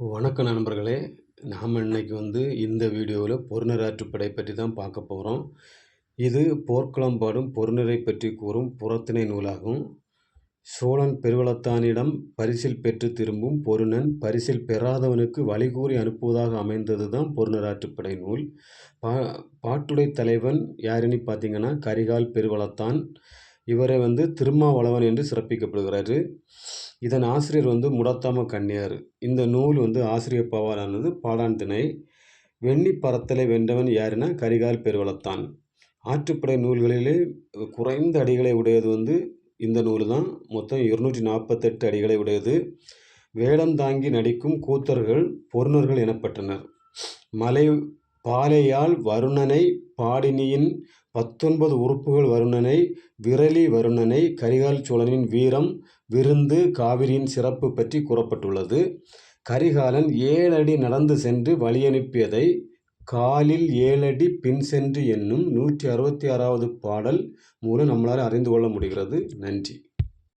வணக்கம் நண்பர்களே. நாம் இன்னைக்கு வந்து இந்த வீடியோவில் பொருநராற்றுப்படை பற்றி தான் பார்க்க போகிறோம் இது போர்க்களம் பாடும் பொருநரை பற்றி கூறும் புறத்திணை நூலாகும். சோழன் பெருவளத்தானிடம் பரிசில் பெற்று திரும்பும் பொருணன் பரிசில் பெறாதவனுக்கு வழிகூறி அனுப்புவதாக அமைந்தது தான் பொருநராற்றுப்படை நூல். பா பாட்டுடை தலைவன் யாருன்னு பார்த்தீங்கன்னா கரிகால் பெருவளத்தான். இவரை வந்து திருமாவளவன் என்று சிறப்பிக்கப்படுகிறாரு. இதன் ஆசிரியர் வந்து முடத்தாம கன்னியார் இந்த நூல் வந்து ஆசிரியர் பவாலானது பாடான் திணை வெண்ணி பறத்தலை வென்றவன் யாருன்னா கரிகால் பெருவளத்தான். ஆற்றுப்படை நூல்களிலே குறைந்த அடிகளை உடையது வந்து இந்த நூல் தான் மொத்தம் இருநூற்றி நாற்பத்தெட்டு அடிகளை உடையது. வேடம் தாங்கி நடிக்கும் கூத்தர்கள் பொருணர்கள் எனப்பட்டனர். மலை பாலையால் வருணனை பாடினியின் பத்தொன்பது உறுப்புகள் வருணனை விரலி வருணனை கரிகால் சோழனின் வீரம் விருந்து காவிரியின் சிறப்பு பற்றி கூறப்பட்டுள்ளது. கரிகாலன் ஏழடி நடந்து சென்று வழியனுப்பியதை காலில் ஏழடி பின் சென்று என்னும் நூற்றி அறுபத்தி ஆறாவது பாடல் மூலம் நம்மளால் அறிந்து கொள்ள முடிகிறது. நன்றி.